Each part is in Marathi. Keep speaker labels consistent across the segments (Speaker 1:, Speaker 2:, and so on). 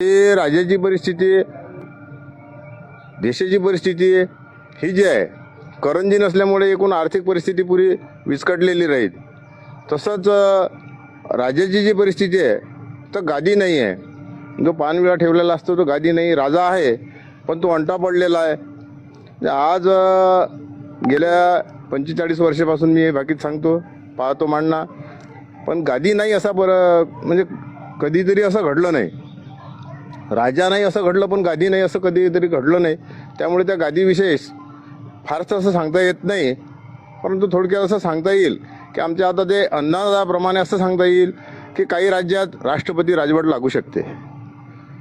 Speaker 1: हे राज्याची परिस्थिती देशाची परिस्थिती ही जी आहे करंजी नसल्यामुळे एकूण आर्थिक परिस्थिती पुरी विस्कटलेली राहील. तसंच राजाची जी परिस्थिती आहे तर गादी नाही आहे. जो पानविळा ठेवलेला असतो तो गादी नाही. राजा आहे पण तो अंटा पडलेला आहे. आज गेल्या पंचेचाळीस वर्षापासून मी हे बाकीत सांगतो पाहतो मांडणा. पण गादी नाही असा बरं म्हणजे कधीतरी असं घडलं नाही. राजा नाही असं घडलं पण गादी नाही असं कधीतरी घडलं नाही. त्यामुळे त्या गादीविषयी फारसं असं सांगता येत नाही. परंतु थोडक्यात असं सांगता येईल की आमच्या आता ते अंदाजाप्रमाणे असं सांगता येईल की काही राज्यात राष्ट्रपती राजवट लागू शकते.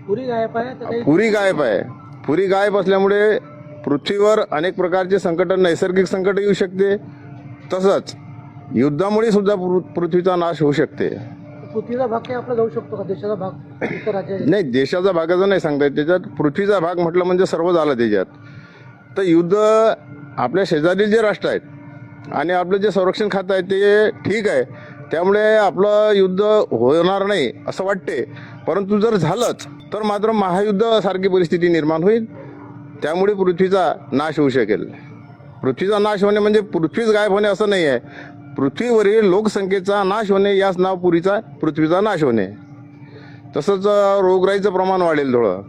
Speaker 2: पुरी गायब आहे
Speaker 1: पुरी गायब आहे. पुरी गायब असल्यामुळे पृथ्वीवर अनेक प्रकारचे संकट नैसर्गिक संकट येऊ शकते. तसंच युद्धामुळे सुद्धा पृथ्वीचा नाश होऊ शकते.
Speaker 2: पृथ्वीचा भाग काही आपला जाऊ शकतो का? देशाचा भाग इतर राज्य
Speaker 1: नाही देशाचा भागाचं नाही सांगता येत. त्याच्यात पृथ्वीचा भाग म्हटलं म्हणजे सर्व झालं त्याच्यात. तर युद्ध आपल्या शेजारील जे राष्ट्र आहेत आणि आपलं जे संरक्षण खातं आहे ते ठीक आहे. त्यामुळे आपलं युद्ध होणार नाही असं वाटते. परंतु जर झालंच तर मात्र महायुद्ध सारखी परिस्थिती निर्माण होईल. त्यामुळे पृथ्वीचा नाश होऊ शकेल. पृथ्वीचा नाश होणे म्हणजे पृथ्वीच गायब होणे असं नाही आहे. पृथ्वीवरील लोकसंख्येचा नाश होणे याच नाव पुरीचा पृथ्वीचा नाश होणे. तसंच रोगराईचं प्रमाण वाढेल थोडं